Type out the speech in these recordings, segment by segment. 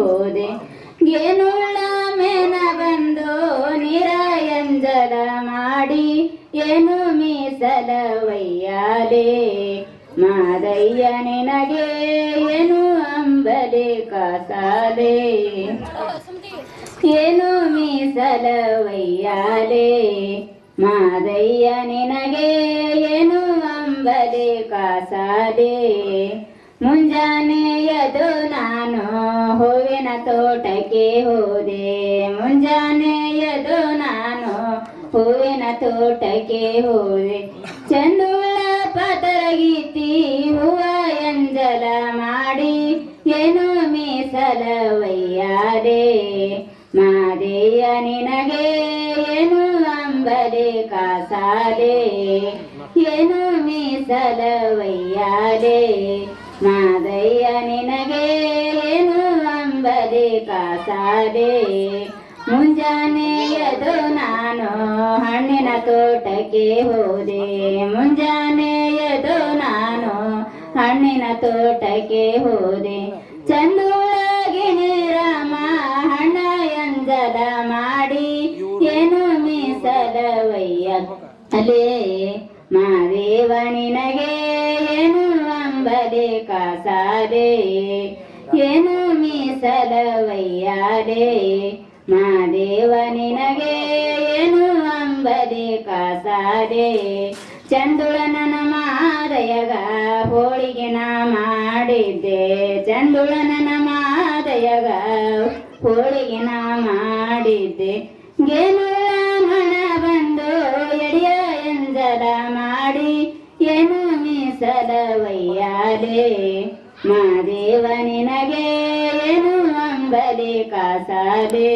ಹೋದೆ ಏನುಳ್ಳ ಮೇನ ಬಂದು ನಿರಾಯಂಜಲ ಮಾಡಿ, ಏನು ಮೀಸಲವಯ್ಯಾಲೆ ಮಾದಯ್ಯ ನಿನಗೆ ಏನು ಅಂಬಲೆ ಕಾಸಾಲೆ? ಏನು ಮೀಸಲವಯ್ಯಾಲೆ ಮಾದಯ್ಯ ನಿನಗೆ ಏನು ಅಂಬಲೆ ಕಾಸಾಲೆ? ಮುಂಜಾನೆ ಎದ್ದು ನಾನು ಹೂವಿನ ತೋಟಕ್ಕೆ ಹೋದೆ. ಮುಂಜಾನೆ ಎದ್ದು ನಾನು ಹೂವಿನ ತೋಟಕ್ಕೆ ಹೋದೆ. ಚಂದುಳ ಪತರಗೀತಿ ಹಣ್ಣಿನ ತೋಟಕ್ಕೆ ಹೋದೆ. ಮುಂಜಾನೆ ಎದು ನಾನು ಹಣ್ಣಿನ ತೋಟಕ್ಕೆ ಹೋದೆ. ಚಂದುಳಗಿಣಿ ರಾಮ ಹಣ್ಣ ಎಂಜದ ಮಾಡಿ, ಏನು ಮೀಸಲವಯ್ಯ? ಅಲೇ ಮಾದೇವ ನಿನಗೆ ಏನು ಅಂಬದೆ ಕಾಸಾದೆ? ಏನು ಮೀಸಲವಯ್ಯಾದೆ? ಮಾದೇವ ನಿನಗೆ ಕಾಸಾದೆ ಚಂದುಳನ ಮಾದಯಗ ಹೋಳಿಗೆ ನಾ ಮಾಡಿದ್ದೆ. ಚಂದುಳನನ ಮಾದಯಗ ಹೋಳಿಗೆ ನಾ ಮಾಡಿದ್ದೆ. ಗೇನುಳ ಹಣ ಬಂದು ಎಡಿಯ ಎಂದದ ಮಾಡಿ ಏನು ಮೀಸಲವಯ್ಯಾಲೆ ಮಾದೇವ ನಿನಗೆ ಏನು ಅಂಬಲೆ ಕಾಸಾಲೆ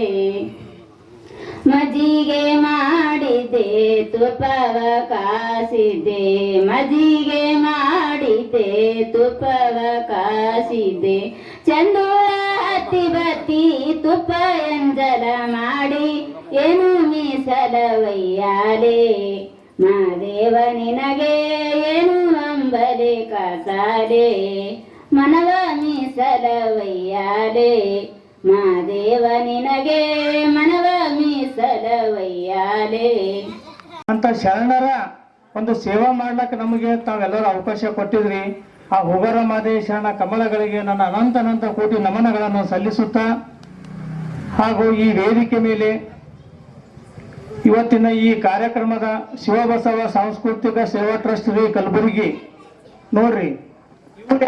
ಮಜ್ಜಿಗೆ ಮಾಡಿದ್ದೆ ತುಪ್ಪವ ಕಾಸಿದೆ, ಮಜ್ಜಿಗೆ ಮಾಡಿದೆ, ತುಪ್ಪವ ಕಾಸಿದೆ. ಚಂದೂರ ಹತ್ತಿ ಬತ್ತಿ, ತುಪ್ಪ ಎಂಜಲ ಮಾಡಿ, ಏನು ಮೀಸಲವಯ್ಯಾಲೆ? ಮಾದೇವ ನಿನಗೆ ಏನು ಅಂಬಲೆ ಕಾಸಾರೆ ಮನವ ಮೀಸಲವಯ್ಯಾಲೆ? ಮಾದೇವ ನಿನಗೆ ಮನವ ಮೀಸಲವಯ್ಯಾಲೆ. ಅಂತ ಶರಣರ ಒಂದು ಸೇವಾ ಮಾಡ್ಲಕ್ಕ ನಮಗೆ ತಾವೆಲ್ಲರೂ ಅವಕಾಶ ಕೊಟ್ಟಿದ್ರಿ. ಆ ಹುಗರ ಮಾದೇ ಶರಣ ಕಮಲಗಳಿಗೆ ನನ್ನ ಅನಂತ ಅನಂತ ಕೋಟಿ ನಮನಗಳನ್ನು ಸಲ್ಲಿಸುತ್ತಾ, ಹಾಗೂ ಈ ವೇದಿಕೆ ಮೇಲೆ ಇವತ್ತಿನ ಈ ಕಾರ್ಯಕ್ರಮದ ಶಿವಬಸವ ಸಾಂಸ್ಕೃತಿಕ ಸೇವಾ ಟ್ರಸ್ಟ್ ರೀ ಕಲಬುರಗಿ. ನೋಡ್ರಿ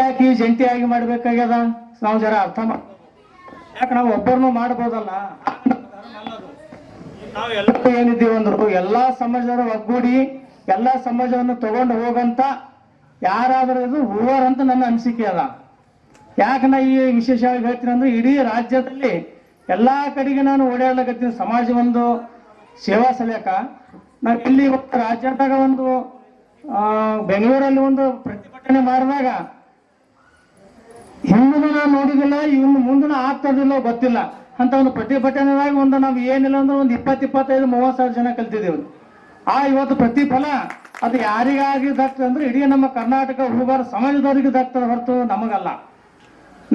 ಯಾಕೆ ಜಂಟಿಯಾಗಿ ಮಾಡ್ಬೇಕಾಗ್ಯದ? ನಾವು ಜರ ಅರ್ಥ ಮಾಡ ಯಾಕೆ ನಾವು ಒಬ್ಬರನ್ನು ಮಾಡ್ಬೋದಲ್ಲ? ನಾವು ಎಲ್ಲರೂ ಏನಿದ್ದೀವಿ ಅಂದ್ರು ಎಲ್ಲಾ ಸಮಾಜದವರು ಒಗ್ಗೂಡಿ ಎಲ್ಲಾ ಸಮಾಜವನ್ನು ತಗೊಂಡು ಹೋಗಂತ ಯಾರಾದರೂ ಇದು ಹೂವರ್ ಅಂತ ನನ್ನ ಅನಿಸಿಕೆ ಅದ. ಯಾಕೆ ನಾ ಈ ವಿಶೇಷವಾಗಿ ಹೇಳ್ತೀನಿ ಅಂದ್ರೆ ಇಡೀ ರಾಜ್ಯದಲ್ಲಿ ಎಲ್ಲಾ ಕಡೆಗೆ ನಾನು ಓಡಾಡ್ಲಕತ್ತೀನಿ ಸಮಾಜ ಒಂದು ಸೇವಾ ಸಲಕ ನಾವು ಇಲ್ಲಿ ರಾಜ್ಯದಾಗ ಒಂದು ಬೆಂಗಳೂರಲ್ಲಿ ಒಂದು ಪ್ರತಿಭಟನೆ ಮಾಡಿದಾಗ ಹಿಂದೂ ನಾವು ನೋಡಿದಿಲ್ಲ, ಇನ್ನು ಮುಂದಿನ ಆಗ್ತದಿಲ್ಲ ಗೊತ್ತಿಲ್ಲ. ಅಂತ ಒಂದು ಪ್ರತಿಭಟನೆದಾಗ ಒಂದು ನಾವು ಏನಿಲ್ಲ ಅಂದ್ರೆ ಒಂದು ಇಪ್ಪತ್ತು, ಇಪ್ಪತ್ತೈದು, ಮೂವತ್ತು ಸಾವಿರ ಜನ ಕಲ್ತಿದ್ದೇವೆ. ಆ ಇವತ್ತು ಪ್ರತಿಫಲ ಅದು ಯಾರಿಗಾಗಿ ದಕ್ತದೆ ಅಂದ್ರೆ ಇಡೀ ನಮ್ಮ ಕರ್ನಾಟಕ ಹುಡುಗರ ಸಮಾಜದವರಿಗೆ ದಕ್ತದೆ ಹೊರತು ನಮಗಲ್ಲ.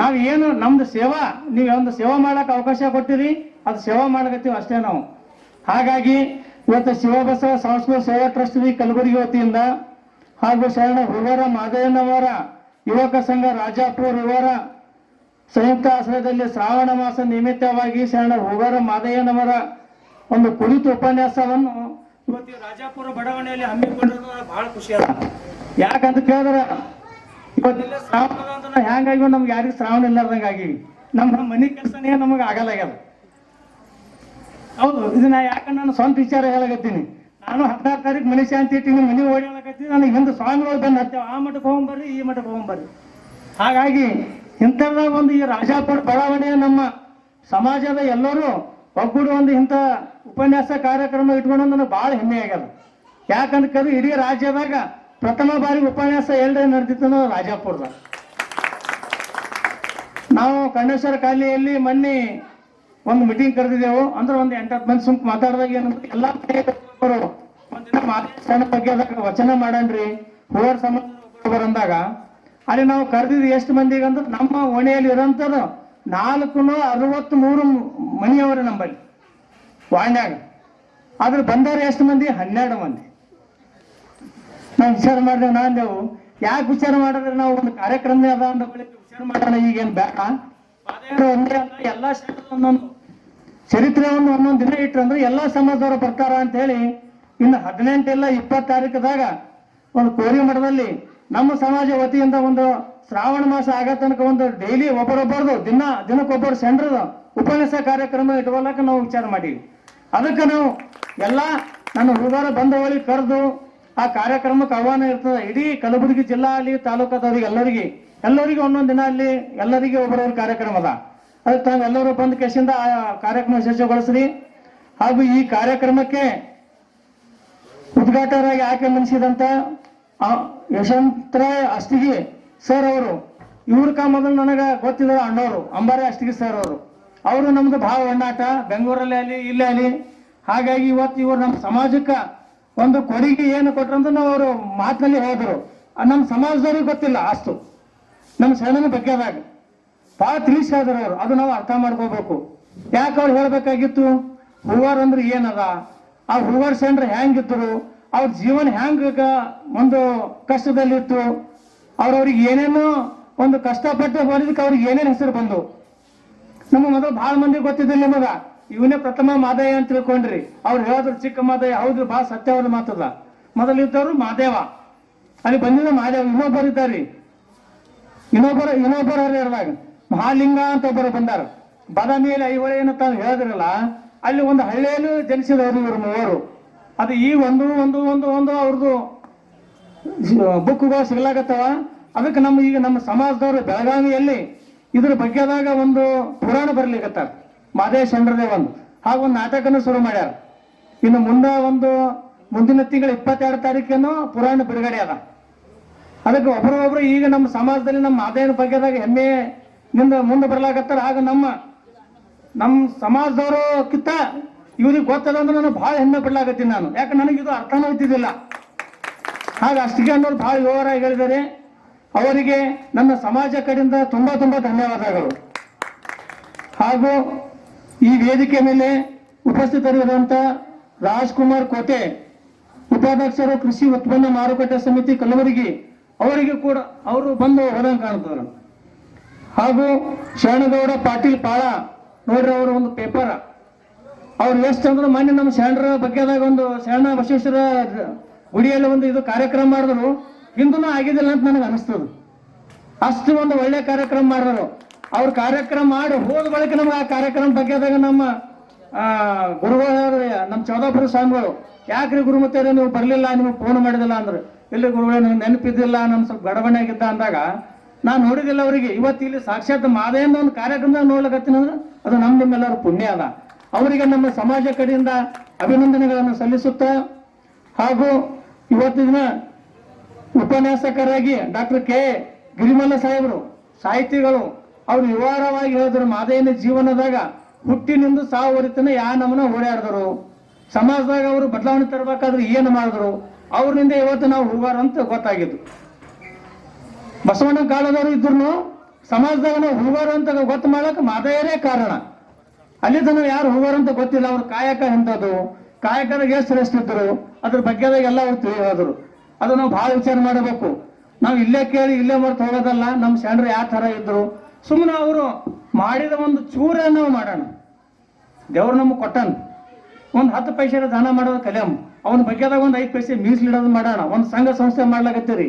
ನಾವು ಏನು, ನಮ್ದು ಸೇವಾ, ನೀವು ಒಂದು ಸೇವಾ ಮಾಡಕ್ಕೆ ಅವಕಾಶ ಕೊಟ್ಟಿರಿ, ಅದು ಸೇವಾ ಮಾಡಕತ್ತೀವಿ ಅಷ್ಟೇ ನಾವು. ಹಾಗಾಗಿ ಇವತ್ತು ಶಿವಬಸವ ಸಂಸ್ಕೃತ ಸೇವಾ ಟ್ರಸ್ಟ್ ಕಲಬುರಗಿ ವತಿಯಿಂದ ಹಾಗೂ ಶರಣ ಹುಡುಗರ ಮಾದಯ್ಯನವರ ಯುವಕ ಸಂಘ ರಾಜಾಪುರ್ ಇವರ ಸಂಯುಕ್ತ ಆಶ್ರಯದಲ್ಲಿ ಶ್ರಾವಣ ಮಾಸ ನಿಮಿತ್ತವಾಗಿ ಶರಣ ಹೋಗರ ಮಾದಯ್ಯನವರ ಒಂದು ಕುರಿತು ಉಪನ್ಯಾಸವನ್ನು ಇವತ್ತು ರಾಜಾಪುರ ಬಡಾವಣೆಯಲ್ಲಿ ಹಮ್ಮಿಕೊಂಡಿರೋದು ಬಹಳ ಖುಷಿ ಅದ ಯಾಕಂತ ಕೇಳಿದ್ರೆ ಇವತ್ತಿಲ್ಲ ಶ್ರಾವಣ ಹ್ಯಾಂಗಾಗಿ ನಮ್ಗೆ ಯಾರಿಗೂ ಶ್ರಾವಣ ಇಲ್ಲಾರ್ದಂಗೆ ಆಗಿವಿ. ನಮ್ಮ ಮನೆ ಕೆಲಸನೇ ನಮಗೆ ಆಗಲ್ಲ ಹೌದು, ಇದನ್ನ ಯಾಕಂದ್ರೆ ನಾನು ಸ್ವಂತ ವಿಚಾರ ಹೇಳಕತ್ತೀನಿ. ನಾನು ಹದಿನಾರು ತಾರೀಕು ಮನೆ ಶಾಂತಿ ಇಟ್ಟು ಮನೆ ಓಡಾಡಕತ್ತೀನಿ ನನಗೆ ಹಿಂದೆ ಸ್ವಾಮಿಗಳು ಬಂದು ಹತ್ತೇವೆ. ಆ ಮಠಕ್ಕೆ ಹೋಗ್ಬರ್ರಿ ಈ ಮಠಕ್ಕೆ ಹೋಗ್ಬರ್ರಿ ಹಾಗಾಗಿ ಇಂಥದ್ದಾಗ ಒಂದು ಈ ರಾಜಾಪುರ ಬಡಾವಣೆಯ ನಮ್ಮ ಸಮಾಜದ ಎಲ್ಲರೂ ಒಗ್ಗೂಡು ಒಂದು ಇಂಥ ಉಪನ್ಯಾಸ ಕಾರ್ಯಕ್ರಮ ಇಟ್ಕೊಂಡು ನನಗೆ ಭಾಳ ಹೆಮ್ಮೆ ಆಗ್ಯದ. ಯಾಕಂದ್ರೆ ಕದು ಇಡೀ ರಾಜ್ಯದಾಗ ಪ್ರಥಮ ಬಾರಿ ಉಪನ್ಯಾಸ ಎಲ್ಲರೇ ನಡೆದಿತ್ತು ಅನ್ನೋದು ರಾಜಾಪುರದಾಗ ನಾವು ಕಣ್ಣೇಶ್ವರ ಕಾಲಿಯಲ್ಲಿ ಮೊನ್ನೆ ಒಂದು ಮೀಟಿಂಗ್ ಕರೆದಿದ್ದೆವು. ಅಂದ್ರೆ ಒಂದು ಎಂಟತ್ತು ಮಂದಿ ಸುಮ್ಕ ಮಾತಾಡಿದಾಗ ಏನಂದ್ರೆ, ಎಲ್ಲ ಒಂದಿನ ಬಗ್ಗೆ ಅದಕ್ಕೆ ವಚನ ಮಾಡನ್ರಿ. ಹೂವರ್ ಸಮುದ್ರ ಅಂದಾಗ ಅಲ್ಲಿ ನಾವು ಕರೆದಿದ್ದು ಎಷ್ಟು ಮಂದಿಗೆ ಅಂದ್ರೆ ನಮ್ಮ ಓಣಿಯಲ್ಲಿ ಇರೋಂಥದ್ದು ನಾಲ್ಕು ಅರವತ್ತ್ ಮೂರು ಮನೆಯವರು ನಂಬಲ್ಲಿ ವಾಣ್ಯಾಗ ಆದ್ರೆ ಬಂದವ್ರ ಎಷ್ಟು ಮಂದಿ? ಹನ್ನೆರಡು ಮಂದಿ. ನಾವು ವಿಚಾರ ಮಾಡಿದೆವು ನಾಂದೆವು ಯಾಕೆ ವಿಚಾರ ಮಾಡಿದ್ರೆ ನಾವು ಒಂದು ಕಾರ್ಯಕ್ರಮ ಅದ ಅಂದ ವಿಚಾರ ಮಾಡೋಣ ಈಗೇನು ಬೇಡ. ಒಂದೇ ಅಲ್ಲ, ಎಲ್ಲ ಒಂದೊಂದು ಒಂದೊಂದು ಒಂದು ಒಂದೊಂದು ದಿನ ಇಟ್ರು ಅಂದ್ರೆ ಎಲ್ಲಾ ಸಮಾಜದವರು ಬರ್ತಾರ ಅಂತ ಹೇಳಿ ಇನ್ನು ಹದಿನೆಂಟಿಲ್ಲ ಇಪ್ಪತ್ತು ತಾರೀಕದಾಗ ಒಂದು ಕೋರಿ ಮಠದಲ್ಲಿ ನಮ್ಮ ಸಮಾಜ ವತಿಯಿಂದ ಒಂದು ಶ್ರಾವಣ ಮಾಸ ಆಗೋ ತನಕ ಒಂದು ಡೈಲಿ ಒಬ್ಬರೊಬ್ಬರದು ದಿನ, ದಿನಕ್ಕೊಬ್ಬರು ಸೆಂಟ್ರದ ಉಪನ್ಯಾಸ ಕಾರ್ಯಕ್ರಮ ಇಟ್ಕೊಳ್ಳಕ ನಾವು ವಿಚಾರ ಮಾಡೀವಿ. ಅದಕ್ಕೆ ನಾವು ಎಲ್ಲ ನನ್ನ ಹುಡುಗರ ಬಂಧುಗಳಿಗೆ ಕರೆದು ಆ ಕಾರ್ಯಕ್ರಮಕ್ಕೆ ಆಹ್ವಾನ ಇರ್ತದೆ. ಇಡೀ ಕಲಬುರಗಿ ಜಿಲ್ಲಾ ಅಲ್ಲಿ, ತಾಲೂಕದವ್ರಿಗೆ ಎಲ್ಲರಿಗೆ ಎಲ್ಲರಿಗೆ ಒಂದೊಂದು ದಿನ ಅಲ್ಲಿ ಎಲ್ಲರಿಗೆ ಒಬ್ಬರೊಬ್ಬರ ಕಾರ್ಯಕ್ರಮ ಅದ. ಅದಕ್ಕೆ ತಾವೆಲ್ಲರೂ ಬಂದು ಕೇಸಿಂದ ಆ ಕಾರ್ಯಕ್ರಮ ಯಶಸ್ವಿಗೊಳಿಸ್ರಿ. ಹಾಗೂ ಈ ಕಾರ್ಯಕ್ರಮಕ್ಕೆ ಉದ್ಘಾಟಕರಾಗಿ ಆಯ್ಕೆ ಮನಿಸಿದಂತ ಯಶವಂತರಾಯ್ ಅಷ್ಟಿಗಿ ಸರ್ ಅವರು. ಇವ್ರ ಮೊದಲು ನನಗೆ ಗೊತ್ತಿದ್ರು ಅಣ್ಣವರು, ಅಂಬಾರಿ ಅಷ್ಟಿಗಿ ಸರ್ ಅವರು. ಅವರು ನಮ್ದು ಭಾವ ಒಣ್ಣಾಟ, ಬೆಂಗಳೂರಲ್ಲಿ ಅಲ್ಲಿ, ಇಲ್ಲೇ ಅಲ್ಲಿ. ಹಾಗಾಗಿ ಇವತ್ತು ಇವರು ನಮ್ಮ ಸಮಾಜಕ್ಕೆ ಒಂದು ಕೊಡುಗೆ ಏನು ಕೊಟ್ರಂತ ನಾವು ಅವರು ಮಾತಿನಲ್ಲಿ ಹೇಳಿದ್ರು ನಮ್ಮ ಸಮಾಜದವ್ರಿಗೆ ಗೊತ್ತಿಲ್ಲ, ಅಷ್ಟು. ನಮ್ಮ ಶರಣನ ಬಗ್ಗೆದಾಗ. ಭಾಳ ತಿಳಿಸಿ ಹೇಳಿದ್ರು ಅವರು, ಅದು ನಾವು ಅರ್ಥ ಮಾಡ್ಕೋಬೇಕು. ಯಾಕೆ ಅವ್ರು ಹೇಳಬೇಕಾಗಿತ್ತು? ಹೂವಾರ್ ಅಂದ್ರೆ ಏನದ? ಆ ಹೂವಾರ್ ಸೆಂಡ್ರ್ ಹೆಂಗಿದ್ರು, ಅವ್ರ ಜೀವನ ಹೆಂಗ ಒಂದು ಕಷ್ಟದಲ್ಲಿತ್ತು ಅವ್ರವ್ರಿಗೆ ಏನೇನೋ ಒಂದು ಕಷ್ಟಪಟ್ಟು ಹೋಲಿದಕ್ಕೆ ಅವ್ರಿಗೆ ಏನೇನು ಹೆಸರು ಬಂದು. ನಮ್ಮ ಮೊದಲು ಭಾಳ ಮಂದಿ ಗೊತ್ತಿದ್ದಿಲ್ಲ ನಿಮಗ. ಇವನೇ ಪ್ರಥಮ ಮಾದಯ್ಯ ಅಂತ ತಿಳ್ಕೊಂಡ್ರಿ. ಅವ್ರು ಹೇಳಿದ್ರು ಚಿಕ್ಕ ಮಾದಯ್ಯ ಹೌದು ಭಾಳ ಸತ್ಯವಾದ ಮಾತದ ಮೊದಲು ಮಾದೇವ. ಅಲ್ಲಿ ಬಂದಿದ್ದ ಮಾದೇವ, ಇನ್ನೊಬ್ಬರು ಇದ್ದಾರೆ ಇನ್ನೊಬ್ಬರ, ಇನ್ನೊಬ್ಬರು ಇರಲಾಗ ಮಹಾಲಿಂಗ ಅಂತ ಒಬ್ಬರು ಬಂದಾರ. ಬದಾಮಿಯಲ್ಲಿ ಐಹೊಳೆ ಏನಂತ ಹೇಳಿದ್ರಲ್ಲ ಅಲ್ಲಿ ಒಂದು ಹಳ್ಳಿಯಲ್ಲಿ ಜನಿಸಿದವರು ಇವರು ಮೂವರು. ಅದು ಈ ಒಂದು ಒಂದು ಒಂದು ಒಂದು ಅವ್ರದ್ದು ಬುಕ್ಗಳು ಸಿಗಲಾಗತ್ತವ? ಅದಕ್ಕೆ ನಮ್ಮ ಈಗ ನಮ್ಮ ಸಮಾಜದವರು ಬೆಳಗಾವಿಯಲ್ಲಿ ಇದ್ರ ಬಗ್ಗೆದಾಗ ಒಂದು ಪುರಾಣ ಬರ್ಲಿಕತ್ತಾರ. ಮಾದೇಶ್ ಚಂದ್ರದೇವ್ ಒಂದು. ಹಾಗೂ ಒಂದು ನಾಟಕನೂ ಶುರು ಮಾಡ್ಯಾರ. ಇನ್ನು ಮುಂದೆ ಒಂದು ಮುಂದಿನ ತಿಂಗಳ ಇಪ್ಪತ್ತೆರಡು ತಾರೀಕೇನು ಪುರಾಣ ಬಿಡುಗಡೆ ಅದ. ಅದಕ್ಕೆ ಒಬ್ಬರೊಬ್ರು ಈಗ ನಮ್ಮ ಸಮಾಜದಲ್ಲಿ ನಮ್ಮ ಮಾದೇನ ಬಗ್ಗೆದಾಗ ಹೆಮ್ಮೆ ನಿಂದ ಮುಂದೆ ಬರ್ಲಾಕತ್ತಾರ. ಆಗ ನಮ್ಮ ನಮ್ಮ ಸಮಾಜದವರು ಕಿತ್ತ ಇವ್ರಿಗೆ ಗೊತ್ತಲ್ಲ ಅಂದ್ರೆ ನಾನು ಭಾಳ ಹೆಮ್ಮೆ ಪಡ್ಲಾಕತ್ತೀನಿ ನಾನು. ಯಾಕೆ ನನಗೆ ಇದು ಅರ್ಥನೂ ಇದ್ದಿದ್ದಿಲ್ಲ ಹಾಗೆ ಅಷ್ಟಿಗೆ ಅನ್ನೋರು ಭಾಳ ವಿವರವಾಗಿ ಹೇಳಿದ್ದಾರೆ. ಅವರಿಗೆ ನನ್ನ ಸಮಾಜ ಕಡೆಯಿಂದ ತುಂಬ ತುಂಬ ಧನ್ಯವಾದಗಳು. ಹಾಗೂ ಈ ವೇದಿಕೆ ಮೇಲೆ ಉಪಸ್ಥಿತರಿರುವಂತ ರಾಜ್ಕುಮಾರ್ ಕೋಟೆ ಉಪಾಧ್ಯಕ್ಷರು ಕೃಷಿ ಉತ್ಪನ್ನ ಮಾರುಕಟ್ಟೆ ಸಮಿತಿ ಕಲಬುರಗಿ ಅವರಿಗೆ ಕೂಡ ಅವರು ಬಂದು ಹೋದಂಗೆ ಕಾಣ್ತಾರೆ ಹಾಗೂ ಶರಣಗೌಡ ಪಾಟೀಲ್ ಪಾಳ ನೋಡ್ರಿ ಅವರು ಒಂದು ಪೇಪರ್ ಅವ್ರು ಎಷ್ಟು ಅಂದ್ರೆ ಮೊನ್ನೆ ನಮ್ಮ ಶರಣರ ಬಗ್ಗೆದಾಗ ಒಂದು ಶರಣ ಬಸವೇಶ್ವರ ಗುಡಿಯಲ್ಲಿ ಒಂದು ಇದು ಕಾರ್ಯಕ್ರಮ ಮಾಡಿದ್ರು. ಹಿಂದೂ ಆಗಿದ್ದಿಲ್ಲ ಅಂತ ನನಗೆ ಅನಿಸ್ತದ. ಅಷ್ಟು ಒಂದು ಒಳ್ಳೆ ಕಾರ್ಯಕ್ರಮ ಮಾಡಿದ್ರು. ಅವ್ರ ಕಾರ್ಯಕ್ರಮ ಮಾಡಿ ಹೋದ ಬಳಿಕ ನಮ್ಗೆ ಆ ಕಾರ್ಯಕ್ರಮ ಬಗ್ಗೆದಾಗ ನಮ್ಮ ಗುರುಗಳು ನಮ್ಮ ಚೌದಾಪುರ ಸ್ವಾಮಿಗಳು, ಯಾಕ್ರಿ ಗುರುಮತಿಯರೇ ನೀವು ಬರಲಿಲ್ಲ ನಿಮಗೆ ಫೋನ್ ಮಾಡಿದಿಲ್ಲ ಅಂದ್ರೆ. ಇಲ್ಲಿ ಗುರುಗಳೇ, ನನಗೆ ನೆನಪಿದ್ದಿಲ್ಲ ನಮ್ಮ ಸ್ವಲ್ಪ ಗಡಬಣೆ ಆಗಿದ್ದ ಅಂದಾಗ ನಾನು ನೋಡಿದಿಲ್ಲ ಅವರಿಗೆ. ಇವತ್ತು ಇಲ್ಲಿ ಸಾಕ್ಷಾತ್ ಒಂದು ಕಾರ್ಯಕ್ರಮ ನೋಡ್ಲಕತ್ತೀನಿ ಅದು ನಮ್ಮ ನಿಮ್ಮೆಲ್ಲರ ಪುಣ್ಯ ಅದ ಅವರಿಗೆ ನಮ್ಮ ಸಮಾಜ ಕಡೆಯಿಂದ ಅಭಿನಂದನೆಗಳನ್ನು ಸಲ್ಲಿಸುತ್ತಾ ಹಾಗೂ ಇವತ್ತಿನ ದಿನ ಉಪನ್ಯಾಸಕರಾಗಿ ಡಾಕ್ಟರ್ ಕೆ. ಗಿರಿಮಲ್ಲ ಸಾಹೇಬರು, ಸಾಹಿತಿಗಳು, ಅವರು ವಿವರವಾಗಿ ಹೇಳಿದ್ರು ಮಾದೇಯನ ಜೀವನದಾಗ ಹುಟ್ಟಿನಿಂದ ಸಾವುವರಿತನ ಯಾ ನಮ್ಮನ್ನ ಓಡಾಡಿದ್ರು. ಸಮಾಜದಾಗ ಅವರು ಬದಲಾವಣೆ ತರಬೇಕಾದ್ರೆ ಏನು ಮಾಡಿದ್ರು? ಅವರಿಂದ ಇವತ್ತು ನಾವು ಹೋಗಾರಂತ ಗೊತ್ತಾಗಿದ್ದು. ಬಸವಣ್ಣ ಕಾಲದವರು ಇದ್ರು ಸಮಾಜದಾಗ ನಾವು ಅಂತ ಗೊತ್ತು ಮಾಡಕ್ ಮಾತೆಯರೇ ಕಾರಣ. ಅಲ್ಲಿ ತನಕ ಯಾರು ಹೂವಾರ ಅಂತ ಗೊತ್ತಿಲ್ಲ, ಅವ್ರ ಕಾಯಕ ಎಂಥದ್ದು ಕಾಯಕದಾಗ ಎಷ್ಟು ಶ್ರೇಷ್ಠ ಇದ್ರು ಅದ್ರ ಬಗ್ಗೆದಾಗ ಎಲ್ಲ ಅವ್ರು ತಿಳಿಯೋದ್ರು ಅದು ನಾವು ಬಹಳ ವಿಚಾರ ಮಾಡಬೇಕು. ನಾವು ಇಲ್ಲೇ ಕೇಳಿ ಇಲ್ಲೇ ಮರ್ತು ಹೋಗೋದಲ್ಲ, ನಮ್ಮ ಶರಣರು ಯಾವ ಥರ ಇದ್ರು ಸುಮ್ಮನೆ ಅವರು ಮಾಡಿದ ಒಂದು ಚೂರ ನಾವು ಮಾಡೋಣ. ದೇವ್ರು ನಮಗೆ ಕೊಟ್ಟನ್. ಒಂದು ಹತ್ತು ಪೈಸೆ ದಾನ ಮಾಡೋದು ಕಲಿಯಂ ಅವನ ಬಗ್ಗೆದಾಗ ಒಂದು ಐದು ಪೈಸೆ ಮೀಸಲಿಡೋದು ಮಾಡೋಣ. ಒಂದು ಸಂಘ ಸಂಸ್ಥೆ ಮಾಡ್ಲಾಕತ್ತೀರಿ.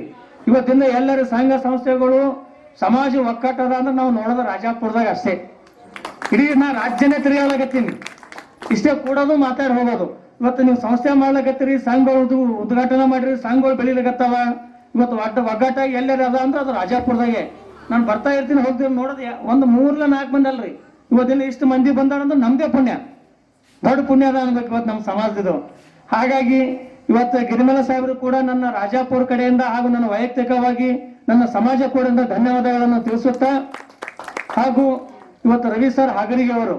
ಇವತ್ತಿಂದ ಎಲ್ಲರೂ ಸಂಘ ಸಂಸ್ಥೆಗಳು, ಸಮಾಜ ಒಕ್ಕಟ್ಟದ ಅಂದ್ರೆ ನಾವು ನೋಡೋದು ರಾಜಾಪುರದಾಗ ಅಷ್ಟೇ. ಇಡೀ ನಾ ರಾಜ್ಯನೇ ತಿರುಗಾಡಕತ್ತೀನಿ ಇಷ್ಟೇ ಕೂಡೋದು ಮಾತಾಡಿ ಹೋಗೋದು. ಇವತ್ತು ನೀವು ಸಂಸ್ಥೆ ಮಾಡ್ಲಕತ್ತೀರಿ, ಸಂಘಗಳು ಉದ್ಘಾಟನೆ ಮಾಡಿರಿ, ಸಂಘಗಳು ಬೆಳಿಲಕತ್ತಾವ? ಇವತ್ತು ಒಡ್ಡ ಒಗ್ಗಟ್ಟಾಗಿ ಎಲ್ಲರೂ ಅದ ಅಂದ್ರೆ ಅದು ರಾಜಾಪುರದಾಗೆ. ನಾನು ಬರ್ತಾ ಇರ್ತೀನಿ, ಹೋಗ್ತೀನಿ ನೋಡೋದು ಒಂದು ಮೂರ್ಲ ನಾಲ್ಕು ಮಂದಿ ಅಲ್ರಿ. ಇವತ್ತಿನ ಇಷ್ಟು ಮಂದಿ ಬಂದಾರಂದ್ರೆ ನಮ್ದೇ ಪುಣ್ಯ. ದೊಡ್ಡ ಪುಣ್ಯ ಅದ ಅನ್ಬೇಕು ಇವತ್ತು ನಮ್ಮ ಸಮಾಜದ್ದು. ಹಾಗಾಗಿ ಇವತ್ತು ಗಿರಿಮಲ ಸಾಹೇಬರು ಕೂಡ ನನ್ನ ರಾಜಾಪುರ ಕಡೆಯಿಂದ ಹಾಗೂ ನನ್ನ ವೈಯಕ್ತಿಕವಾಗಿ ನನ್ನ ಸಮಾಜ ಕೂಡ ಧನ್ಯವಾದಗಳನ್ನು ತಿಳಿಸುತ್ತಾ ಹಾಗೂ ಇವತ್ತು ರವಿ ಸರ್ ಹಾಗರಿಗೆ ಅವರು,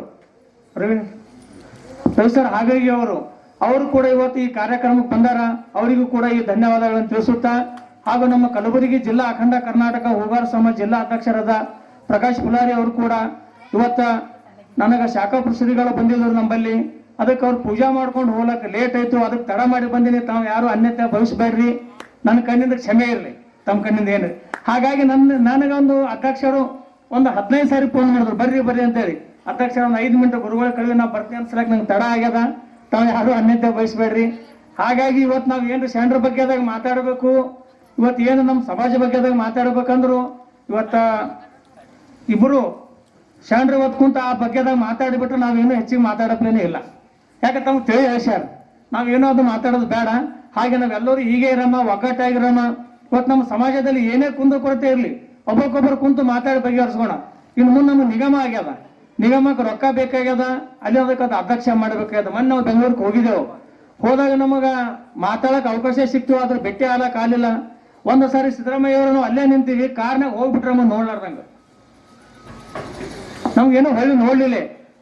ರವಿ ರವಿ ಸರ್ ಹಾಗರಿಗೆ ಅವರು ಅವರು ಕೂಡ ಇವತ್ತು ಈ ಕಾರ್ಯಕ್ರಮಕ್ಕೆ ಬಂದಾರ. ಅವರಿಗೂ ಕೂಡ ಈ ಧನ್ಯವಾದಗಳನ್ನು ತಿಳಿಸುತ್ತಾ ಹಾಗೂ ನಮ್ಮ ಕಲಬುರಗಿ ಜಿಲ್ಲಾ ಅಖಂಡ ಕರ್ನಾಟಕ ಹೂಗಾರ ಸಮಾಜ ಜಿಲ್ಲಾ ಅಧ್ಯಕ್ಷರಾದ ಪ್ರಕಾಶ್ ಪುಲಾರಿ ಅವರು ಕೂಡ ಇವತ್ತ ನನಗೆ ಶಾಖಾ ಪ್ರಸಿದ್ಧಿಗಳು ಬಂದಿದ್ರು ನಮ್ಮಲ್ಲಿ. ಅದಕ್ಕೆ ಅವ್ರು ಪೂಜಾ ಮಾಡ್ಕೊಂಡು ಹೋಗ್ಲಕ್ಕ ಲೇಟ್ ಆಯ್ತು, ಅದಕ್ಕೆ ತಡ ಮಾಡಿ ಬಂದಿನಿ. ತಾವು ಯಾರು ಅನ್ಯತೆ ಭವಿಸ್ಬೇಡ್ರಿ. ನನ್ನ ಕಣ್ಣಿಂದ ಕ್ಷಮೆ ಇರಲಿ ತಮ್ಮ ಕಣ್ಣಿಂದ ಏನು ಹಾಗಾಗಿ ನನ್ನ, ನನಗೊಂದು ಅಧ್ಯಕ್ಷರು ಒಂದು ಹದಿನೈದು ಸಾರಿ ಫೋನ್ ಮಾಡಿದ್ರು, ಬರ್ರಿ ಬರ್ರಿ ಅಂತೇಳಿ. ಅಧ್ಯಕ್ಷರ ಒಂದು ಐದು ಮಿನಿಟ್ ಗುರುಗಳ ಕಳಿವಿ ನಾವು ಬರ್ತೀನಿ ಅನ್ಸಲಕ್ಕೆ ನಂಗೆ ತಡ ಆಗ್ಯದ. ತಾವು ಯಾರು ಅನ್ಯತೆ ಬಯಸ್ಬೇಡ್ರಿ ಹಾಗಾಗಿ ಇವತ್ತು ನಾವು ಏನು ಸ್ಯಾಂಡ್ರ ಬಗ್ಗೆದಾಗ ಮಾತಾಡಬೇಕು. ಇವತ್ತು ಏನು ನಮ್ಮ ಸಮಾಜ ಬಗ್ಗೆದಾಗ ಮಾತಾಡ್ಬೇಕಂದ್ರು, ಇವತ್ತ ಇಬ್ಬರು ಸ್ಯಾಂಡ್ರ ಹೊತ್ಕುಂತ ಕುಂತ ಆ ಬಗ್ಗೆದಾಗ ಮಾತಾಡಿಬಿಟ್ರೆ ನಾವೇನು ಹೆಚ್ಚಿಗೆ ಮಾತಾಡಪ್ಲೇನೆ ಇಲ್ಲ. ಯಾಕೆ ತಮ್ಗೆ ತಿಳಿ ಹೇಳ್ಸ್ಯಾರ ನಾವೇನೋ ಅದು ಮಾತಾಡೋದು ಬೇಡ. ಹಾಗೆ ನಾವೆಲ್ಲರೂ ಹೀಗೆ ಇರಮ್ಮ, ಒಗ್ಗಟ್ಟಾಗಿರಮ್ಮ. ಇವತ್ತು ನಮ್ಮ ಸಮಾಜದಲ್ಲಿ ಏನೇ ಕುಂದು ಕೊರತೆ ಇರಲಿ ಒಬ್ಬೊಬ್ಬರು ಕುಂತು ಮಾತಾಡಿ ಬಗೆಹರಿಸ್ಕೋಣ. ಇನ್ನು ಮುಂದೆ ನಮ್ಗೆ ನಿಗಮ ಆಗ್ಯದ. ನಿಗಮಕ್ಕೆ ರೊಕ್ಕ ಬೇಕಾಗ್ಯದ, ಅಲ್ಲಿ ಅದಕ್ಕೆ ಅದು ಅಧ್ಯಕ್ಷ ಮಾಡಬೇಕಾಗ್ಯದ. ಮೊನ್ನೆ ನಾವು ಬೆಂಗಳೂರಿಗೆ ಹೋಗಿದ್ದೆವು. ಹೋದಾಗ ನಮಗ ಮಾತಾಡಕ್ಕೆ ಅವಕಾಶ ಸಿಕ್ತು, ಆದ್ರೆ ಭೇಟಿ ಆಗಕ್ ಆಗಲಿಲ್ಲ ಒಂದು ಸಾರಿ ಸಿದ್ದರಾಮಯ್ಯ ಅವರನ್ನು ಅಲ್ಲೇ ನಿಂತೀವಿ, ಕಾರ್ನಾಗ ಹೋಗ್ಬಿಟ್ರಮ್ಮ ನಮಗೆ ನಮ್ಗೆ ನಮ್ಗೇನು ಹೊಳ್ಳಿ ನೋಡ್ಲಿಲ್ಲ.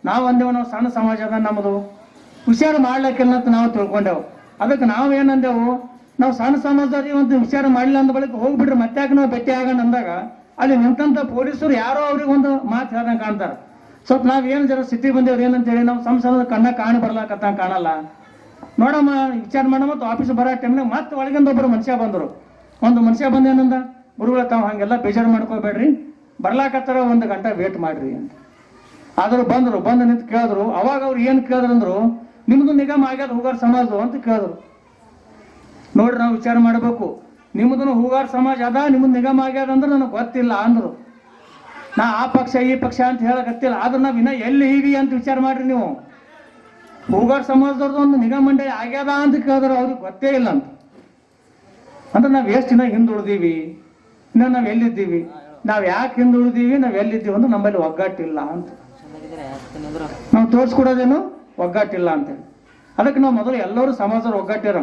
ನಾವು ಅಂದೇವು, ನಾವು ಸಣ್ಣ ಸಮಾಜ ಅದ ನಮ್ಮದು ವಿಚಾರ ಮಾಡ್ಲಿಕ್ಕಿಲ್ಲ ಅಂತ ನಾವು ತಿಳ್ಕೊಂಡೆವು. ಅದಕ್ಕೆ ನಾವು ಏನಂದೆವು ನಾವು ಸಣ್ಣ ಸಮಾಜದಲ್ಲಿ ಒಂದು ವಿಚಾರ ಮಾಡಿಲ್ಲ ಅಂದ ಬಳಿಕ ಹೋಗ್ಬಿಟ್ರೆ ಮತ್ತೆ ನಾವು ಭೇಟಿ ಆಗೋಣ ಅಂದಾಗ ಅಲ್ಲಿ ನಿಂತಂತ ಪೊಲೀಸರು ಯಾರೋ ಅವ್ರಿಗೆ ಒಂದು ಮಾತು ಹೇಳ್ದಂಗೆ ಕಾಣ್ತಾರೆ. ಸ್ವಲ್ಪ ನಾವ್ ಏನ್ ಜರ ಸಿಟಿ ಬಂದೇವ್ರು ಏನಂತೇಳಿ ನಾವು ಸಂಸದ ಕಣ್ಣ ಕಾಣಿ ಬರ್ಲಾಕತ್ತ ಕಾಣಲ್ಲ. ನೋಡಮ್ಮ, ವಿಚಾರ ಮಾಡೋ ಮತ್ತು ಆಫೀಸ್ ಬರೋ ಟೈಮ್ನಾಗ ಮತ್ತೆ ಒಳಗಿಂದ ಒಬ್ಬರು ಮನುಷ್ಯ ಬಂದರು. ಒಂದು ಮನುಷ್ಯ ಬಂದೇನಂದ ಗುರುಗಳ ತಾವು ಹಂಗೆಲ್ಲ ಬೇಜಾರು ಮಾಡ್ಕೋಬೇಡ್ರಿ. ಬರ್ಲಾಕತ್ತಾರ ಒಂದು ಗಂಟೆ ವೇಟ್ ಮಾಡ್ರಿ ಅಂತ. ಆದರೂ ಬಂದರು, ಬಂದು ನಿಂತು ಕೇಳಿದ್ರು. ಅವಾಗ ಅವ್ರು ಏನು ಕೇಳಿದ್ರಂದ್ರು ನಿಮ್ದು ನಿಗಮ ಆಗ್ಯದ ಹೂಗಾರ್ ಸಮಾಜ ಅಂತ ಕೇಳಿದ್ರು. ನೋಡ್ರಿ ನಾವು ವಿಚಾರ ಮಾಡಬೇಕು. ನಿಮ್ದು ಹೂಗಾರ್ ಸಮಾಜ ಅದ ನಿಮ್ದು ನಿಗಮ ಆಗ್ಯದ ಅಂದ್ರೆ ನನಗೆ ಗೊತ್ತಿಲ್ಲ ಅಂದ್ರು. ನಾ ಆ ಪಕ್ಷ ಈ ಪಕ್ಷ ಅಂತ ಹೇಳಕತ್ತಿಲ್ಲ. ಆದ್ರೆ ನಾವು ಇನ್ನ ಎಲ್ಲಿ ಹೀವಿ ಅಂತ ವಿಚಾರ ಮಾಡ್ರಿ ನೀವು. ಹೂಗಾರ್ ಸಮಾಜದವ್ರದ್ದು ಒಂದು ನಿಗಮ ಮಂಡಳಿ ಆಗ್ಯದ ಅಂತ ಕೇಳಿದ್ರು ಅವ್ರಿಗೆ ಗೊತ್ತೇ ಇಲ್ಲ ಅಂತ. ಅಂದ್ರೆ ನಾವ್ ಎಷ್ಟು ದಿನ ಹಿಂದುಳಿದೀವಿ? ಇನ್ನ ನಾವ್ ಎಲ್ಲಿದ್ದೀವಿ? ನಾವ್ ಯಾಕೆ ಹಿಂದುಳಿದೀವಿ? ನಾವ್ ಎಲ್ಲಿದ್ದೀವಿ ಅಂದ್ರೆ ನಮ್ಮಲ್ಲಿ ಒಗ್ಗಟ್ಟಿಲ್ಲ ಅಂತ. ನಾವು ತೋರಿಸ್ಕೊಡೋದೇನು? ಒಗ್ಗಟ್ಟಿಲ್ಲ ಅಂತೇಳಿ. ಅದಕ್ಕೆ ನಾವು ಮೊದಲು ಎಲ್ಲರೂ ಸಮಾಜದವ್ರು ಒಗ್ಗಟ್ಟಿರ